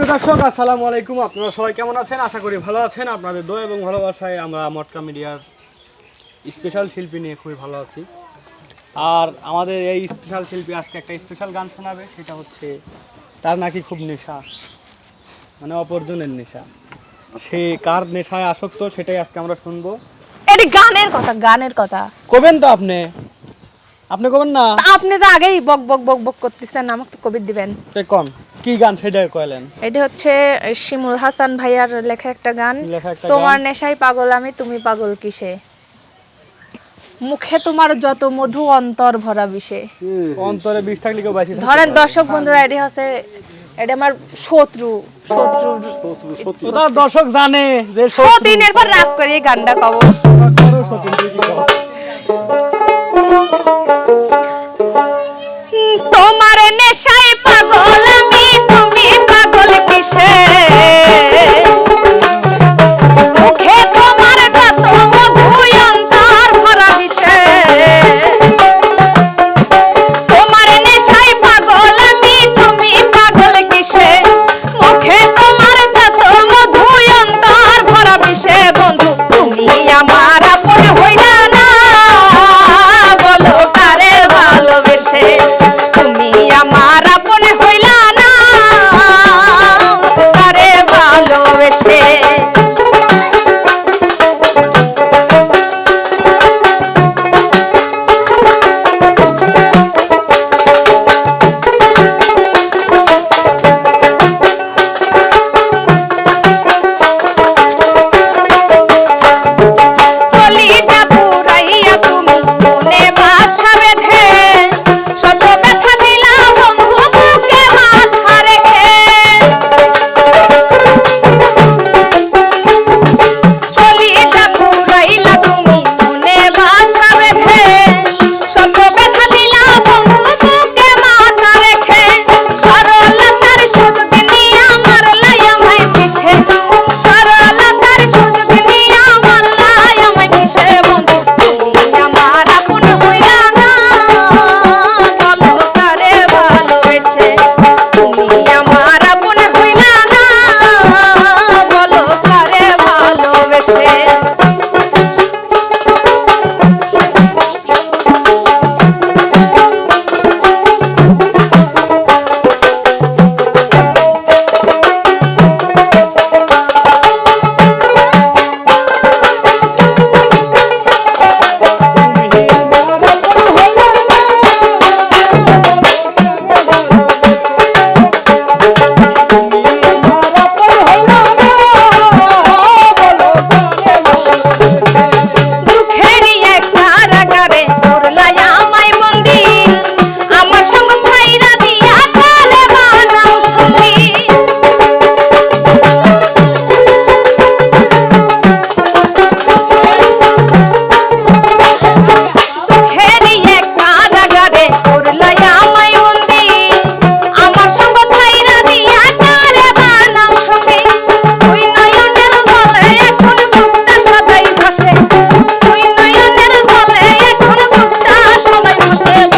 সুপ্রিয় দর্শক আসসালামু আলাইকুম। আপনারা সবাই কেমন আছেন? আশা করি ভালো আছেন। আপনাদের দোয়া এবং ভালোবাসায় আমরা মটকা মিডিয়ার স্পেশাল শিল্পী নিয়ে খুবই ভালো আছি। আর আমাদের এই স্পেশাল শিল্পী আজকে একটা স্পেশাল গান শোনাবে সেটা হচ্ছে তার নাকি খুব নেশা মানে অপরজনের নেশা। সে কার নেশায় আসক্ত সেটাই আজকে আমরা শুনব। এটি গানের কথা গানের কথা। কবেন তো আপনি? আপনি কবেন না? আপনি তো আগেই বক বক বক বক করতেছেন আমাকে তো কবির দিবেন। কন? কি গান সেটা কইলেন? এটা হচ্ছে শিমুল হাসান ভাইয়ার লেখা একটা গান। তোমার নেশায় পাগল আমি তুমি পাগল কিসে? মুখে তোমার যত মধু অন্তর ভরা বিষে। অন্তরে বিষ থাকলে কেউ বাঁচি ধরেন দর্শক বন্ধুরা এটি হচ্ছে এটা আমার শত্রু শত্রু দর্শক জানে যে। সতীনের পর রাগ করে গানটা কব। মানুষের